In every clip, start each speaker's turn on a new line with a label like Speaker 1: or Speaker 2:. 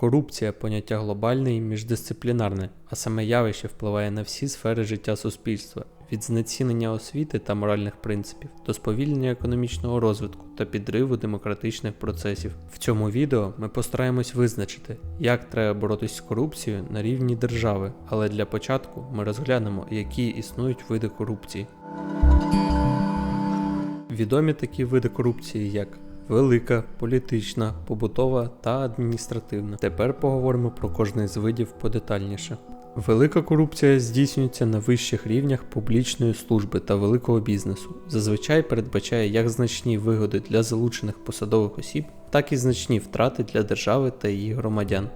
Speaker 1: Корупція поняття глобальне і міждисциплінарне, а саме явище впливає на всі сфери життя суспільства, від знецінення освіти та моральних принципів до сповільнення економічного розвитку та підриву демократичних процесів. В цьому відео ми постараємось визначити, як треба боротися з корупцією на рівні держави, але для початку ми розглянемо, які існують види корупції. Відомі такі види корупції, як велика, політична, побутова та адміністративна. Тепер поговоримо про кожний з видів подетальніше. Велика корупція здійснюється на вищих рівнях публічної служби та великого бізнесу. Зазвичай передбачає як значні вигоди для залучених посадових осіб, так і значні втрати для держави та її громадян.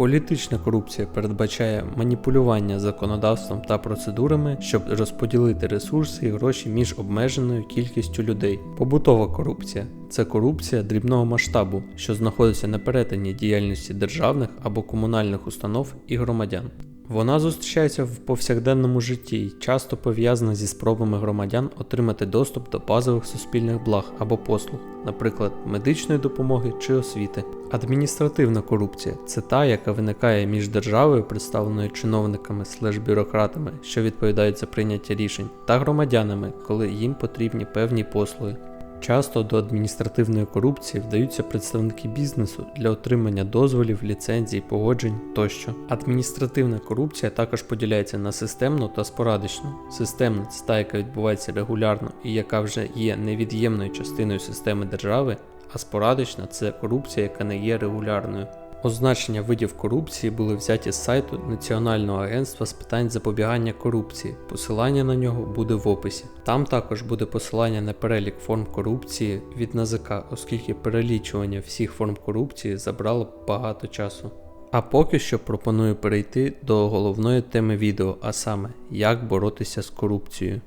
Speaker 1: Політична корупція передбачає маніпулювання законодавством та процедурами, щоб розподілити ресурси і гроші між обмеженою кількістю людей. Побутова корупція це корупція дрібного масштабу, що знаходиться на перетині діяльності державних або комунальних установ і громадян. Вона зустрічається в повсякденному житті і часто пов'язана зі спробами громадян отримати доступ до базових суспільних благ або послуг, наприклад, медичної допомоги чи освіти. Адміністративна корупція це та, яка виникає між державою, представленою чиновниками слеш бюрократами, що відповідають за прийняття рішень, та громадянами, коли їм потрібні певні послуги. Часто до адміністративної корупції вдаються представники бізнесу для отримання дозволів, ліцензій, погоджень тощо. Адміністративна корупція також поділяється на системну та спорадичну. Системна це та, яка відбувається регулярно і яка вже є невід'ємною частиною системи держави, а спорадична це корупція, яка не є регулярною. Означення видів корупції були взяті з сайту Національного агентства з питань запобігання корупції. Посилання на нього буде в описі. Там також буде посилання на перелік форм корупції від НАЗК, оскільки перелічування всіх форм корупції забрало багато часу. А поки що пропоную перейти до головної теми відео, а саме як боротися з корупцією.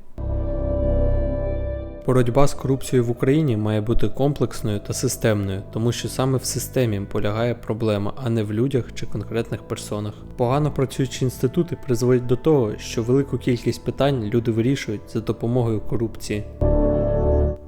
Speaker 1: Боротьба з корупцією в Україні має бути комплексною та системною, тому що саме в системі полягає проблема, а не в людях чи конкретних персонах. Погано працюючі інститути призводять до того, що велику кількість питань люди вирішують за допомогою корупції.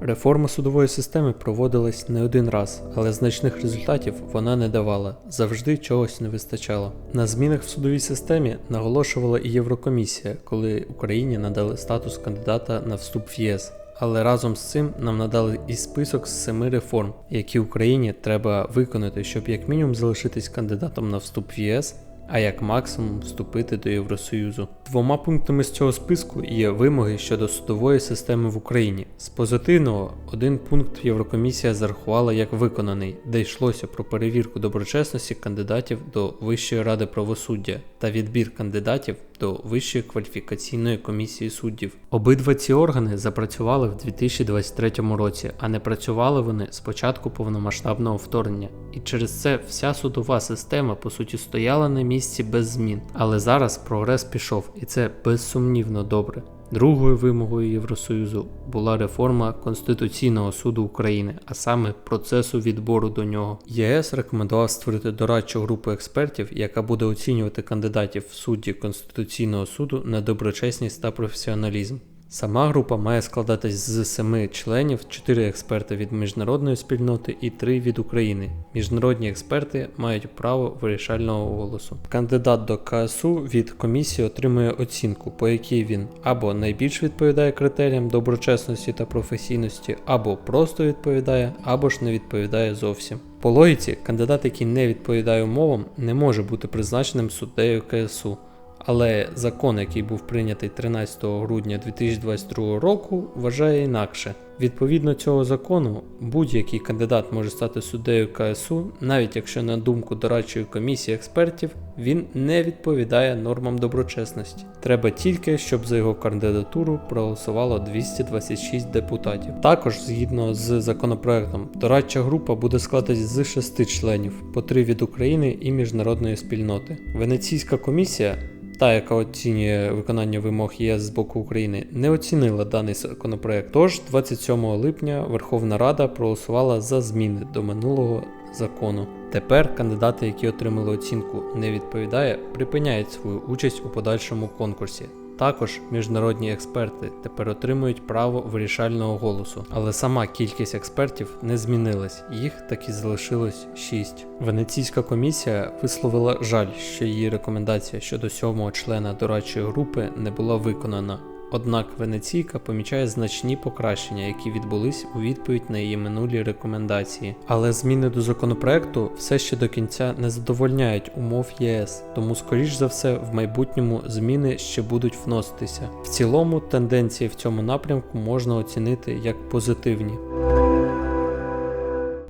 Speaker 1: Реформа судової системи проводилась не один раз, але значних результатів вона не давала, завжди чогось не вистачало. На змінах в судовій системі наголошувала і Єврокомісія, коли Україні надали статус кандидата на вступ в ЄС. Але разом з цим нам надали і список з семи реформ, які Україні треба виконати, щоб як мінімум залишитись кандидатом на вступ в ЄС, а як максимум вступити до Євросоюзу. Двома пунктами з цього списку є вимоги щодо судової системи в Україні. З позитивного один пункт Єврокомісія зарахувала як виконаний, де йшлося про перевірку доброчесності кандидатів до Вищої ради правосуддя та відбір кандидатів до Вищої кваліфікаційної комісії суддів. Обидва ці органи запрацювали в 2023 році, а не працювали вони з початку повномасштабного вторгнення. І через це вся судова система по суті стояла на місці без змін. Але зараз прогрес пішов, і це безсумнівно добре. Другою вимогою Євросоюзу була реформа Конституційного суду України, а саме процесу відбору до нього. ЄС рекомендував створити дорадчу групу експертів, яка буде оцінювати кандидатів в судді Конституційного суду на доброчесність та професіоналізм. Сама група має складатись з семи членів, 4 експерти від міжнародної спільноти і 3 від України. Міжнародні експерти мають право вирішального голосу. Кандидат до КСУ від комісії отримує оцінку, по якій він або найбільш відповідає критеріям доброчесності та професійності, або просто відповідає, або ж не відповідає зовсім. По логіці, кандидат, який не відповідає умовам, не може бути призначеним суддею КСУ. Але закон, який був прийнятий 13 грудня 2022 року, вважає інакше. Відповідно цього закону, будь-який кандидат може стати суддею КСУ, навіть якщо на думку дорадчої комісії експертів він не відповідає нормам доброчесності. Треба тільки, щоб за його кандидатуру проголосувало 226 депутатів. Також, згідно з законопроектом, дорадча група буде складатись з 6 членів, по 3 від України і міжнародної спільноти. Венеційська комісія та, яка оцінює виконання вимог ЄС з боку України, не оцінила даний законопроект. Тож 27 липня Верховна Рада проголосувала за зміни до минулого закону. Тепер кандидати, які отримали оцінку не відповідає, припиняють свою участь у подальшому конкурсі Також міжнародні експерти тепер отримують право вирішального голосу, але сама кількість експертів не змінилась, їх так і залишилось 6. Венеційська комісія висловила жаль, що її рекомендація щодо сьомого члена дорадчої групи не була виконана. Однак Венеційка помічає значні покращення, які відбулись у відповідь на її минулі рекомендації. Але зміни до законопроекту все ще до кінця не задовольняють умов ЄС, тому скоріш за все в майбутньому зміни ще будуть вноситися. В цілому тенденції в цьому напрямку можна оцінити як позитивні.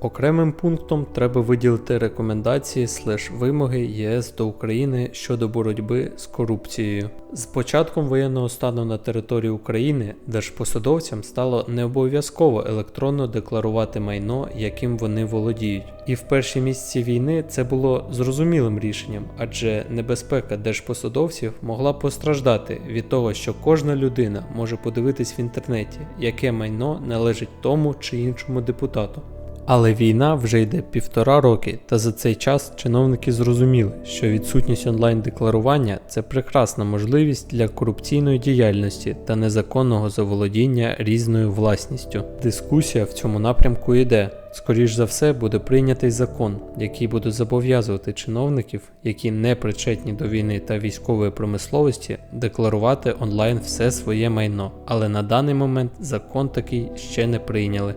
Speaker 1: Окремим пунктом треба виділити рекомендації слеш вимоги ЄС до України щодо боротьби з корупцією. З початком воєнного стану на території України держпосадовцям стало не обов'язково електронно декларувати майно, яким вони володіють. І в перші місяці війни це було зрозумілим рішенням, адже небезпека держпосадовців могла постраждати від того, що кожна людина може подивитись в інтернеті, яке майно належить тому чи іншому депутату. Але війна вже йде півтора роки, та за цей час чиновники зрозуміли, що відсутність онлайн-декларування це прекрасна можливість для корупційної діяльності та незаконного заволодіння різною власністю. Дискусія в цьому напрямку йде. Скоріш за все буде прийнятий закон, який буде зобов'язувати чиновників, які не причетні до війни та військової промисловості, декларувати онлайн все своє майно. Але на даний момент закон такий ще не прийняли.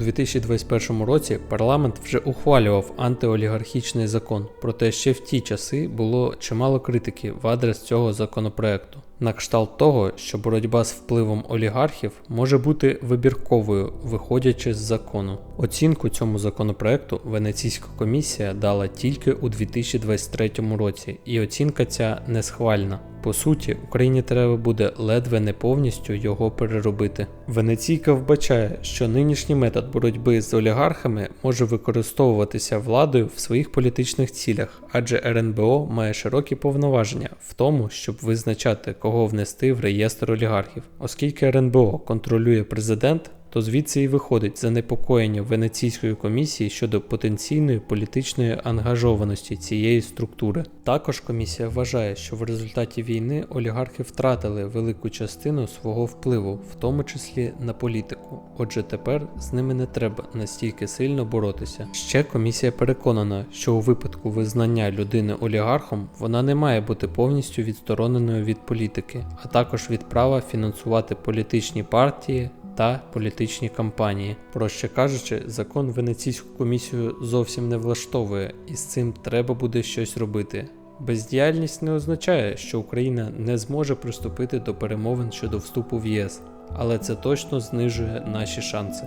Speaker 1: У 2021 році парламент вже ухвалював антиолігархічний закон, проте ще в ті часи було чимало критики в адрес цього законопроекту. На кшталт того, що боротьба з впливом олігархів може бути вибірковою, виходячи з закону. Оцінку цьому законопроекту Венеційська комісія дала тільки у 2023 році, і оцінка ця не схвальна. По суті, Україні треба буде ледве не повністю його переробити. Венеційка вбачає, що нинішній метод боротьби з олігархами може використовуватися владою в своїх політичних цілях, адже РНБО має широкі повноваження в тому, щоб визначати, кого внести в реєстр олігархів, оскільки РНБО контролює президент то звідси і виходить занепокоєння Венеційської комісії щодо потенційної політичної ангажованості цієї структури. Також комісія вважає, що в результаті війни олігархи втратили велику частину свого впливу, в тому числі на політику. Отже, тепер з ними не треба настільки сильно боротися. Ще комісія переконана, що у випадку визнання людини олігархом вона не має бути повністю відстороненою від політики, а також від права фінансувати політичні партії та політичні кампанії. Проще кажучи, закон Венеційську комісію зовсім не влаштовує, і з цим треба буде щось робити. Бездіяльність не означає, що Україна не зможе приступити до перемовин щодо вступу в ЄС, але це точно знижує наші шанси.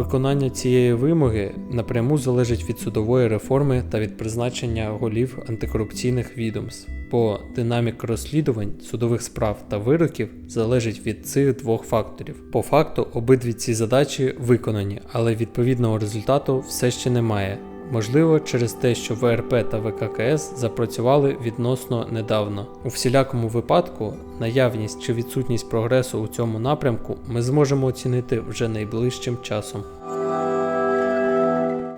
Speaker 1: Виконання цієї вимоги напряму залежить від судової реформи та від призначення голів антикорупційних відомств, бо динаміка розслідувань судових справ та вироків залежить від цих двох факторів. По факту обидві ці задачі виконані, але відповідного результату все ще немає. Можливо, через те, що ВРП та ВККС запрацювали відносно недавно. У всілякому випадку, наявність чи відсутність прогресу у цьому напрямку ми зможемо оцінити вже найближчим часом.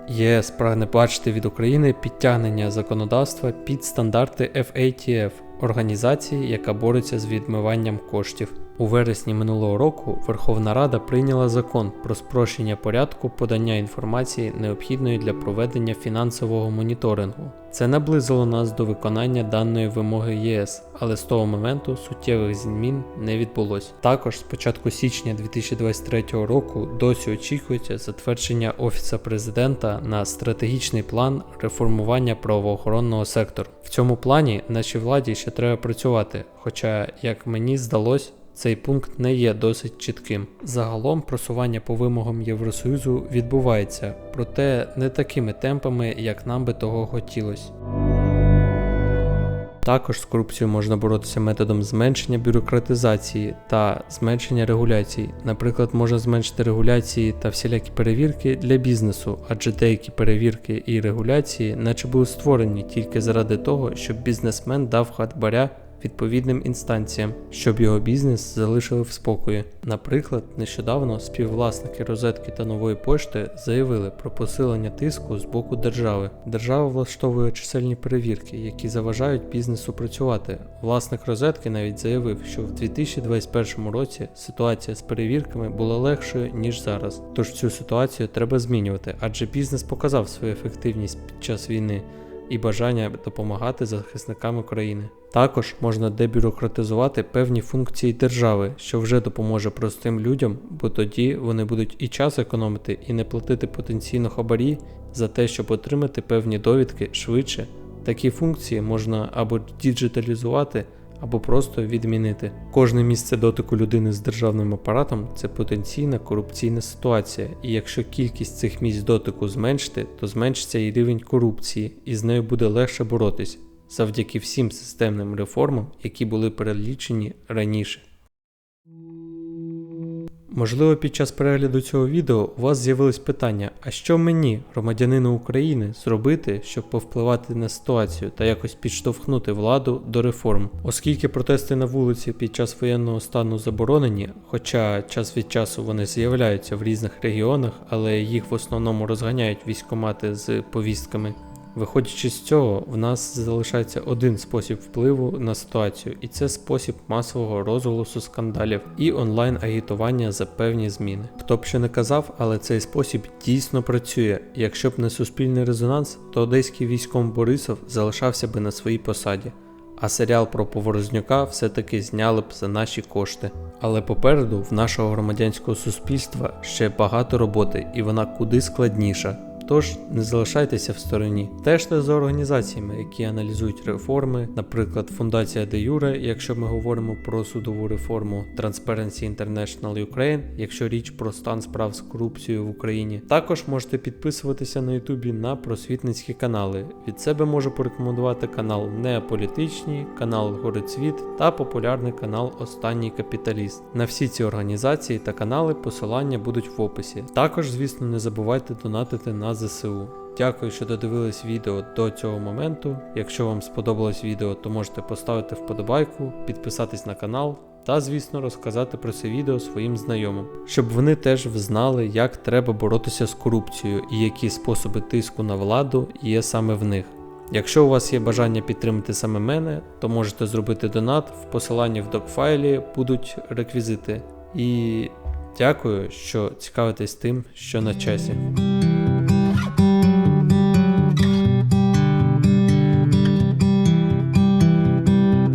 Speaker 1: ЄС прагне бачити від України підтягнення законодавства під стандарти FATF організації, яка бореться з відмиванням коштів. У вересні минулого року Верховна Рада прийняла закон про спрощення порядку подання інформації, необхідної для проведення фінансового моніторингу. Це наблизило нас до виконання даної вимоги ЄС, але з того моменту суттєвих змін не відбулось. Також з початку січня 2023 року досі очікується затвердження Офіса президента на стратегічний план реформування правоохоронного сектору. В цьому плані нашій владі ще треба працювати, хоча, як мені здалось, цей пункт не є досить чітким. Загалом просування по вимогам Євросоюзу відбувається, проте не такими темпами, як нам би того хотілося. Також з корупцією можна боротися методом зменшення бюрократизації та зменшення регуляцій. Наприклад, можна зменшити регуляції та всілякі перевірки для бізнесу, адже деякі перевірки і регуляції, наче були створені тільки заради того, щоб бізнесмен дав хатбаря відповідним інстанціям, щоб його бізнес залишили в спокої. Наприклад, нещодавно співвласники розетки та нової пошти заявили про посилення тиску з боку держави. Держава влаштовує чисельні перевірки, які заважають бізнесу працювати. Власник розетки навіть заявив, що в 2021 році ситуація з перевірками була легшою ніж зараз. Тож цю ситуацію треба змінювати, адже бізнес показав свою ефективність під час війни і бажання допомагати захисникам України. Також можна дебюрократизувати певні функції держави, що вже допоможе простим людям, бо тоді вони будуть і час економити, і не платити потенційно хабарі за те, щоб отримати певні довідки швидше. Такі функції можна або діджиталізувати, або просто відмінити. Кожне місце дотику людини з державним апаратом це потенційна корупційна ситуація, і якщо кількість цих місць дотику зменшити, то зменшиться і рівень корупції, і з нею буде легше боротись завдяки всім системним реформам, які були перелічені раніше. Можливо, під час перегляду цього відео у вас з'явились питання: а що мені, громадянину України, зробити, щоб повпливати на ситуацію та якось підштовхнути владу до реформ? Оскільки протести на вулиці під час воєнного стану заборонені, хоча час від часу вони з'являються в різних регіонах, але їх в основному розганяють військомати з повістками. Виходячи з цього, в нас залишається один спосіб впливу на ситуацію, і це спосіб масового розголосу скандалів і онлайн-агітування за певні зміни. Хто б що не казав, але цей спосіб дійсно працює. Якщо б не суспільний резонанс, то одеський військом Борисов залишався би на своїй посаді. А серіал про Поворознюка все-таки зняли б за наші кошти. Але попереду в нашого громадянського суспільства ще багато роботи, і вона куди складніша. Тож не залишайтеся в стороні. Стежте за організаціями, які аналізують реформи, наприклад, Фундація Де Юре, якщо ми говоримо про судову реформу, Transparency International Ukraine, якщо річ про стан справ з корупцією в Україні. Також можете підписуватися на Ютубі на просвітницькі канали. Від себе можу порекомендувати канал Неаполітичні, канал Горицвіт та популярний канал Останній Капіталіст. На всі ці організації та канали посилання будуть в описі. Також, звісно, не забувайте донатити на ЗСУ. Дякую, що додивились відео до цього моменту. Якщо вам сподобалось відео, то можете поставити вподобайку, підписатись на канал та, звісно, розказати про це відео своїм знайомим, щоб вони теж знали, як треба боротися з корупцією і які способи тиску на владу є саме в них. Якщо у вас є бажання підтримати саме мене, то можете зробити донат, в посиланні в докфайлі будуть реквізити. І дякую, що цікавитесь тим, що на часі.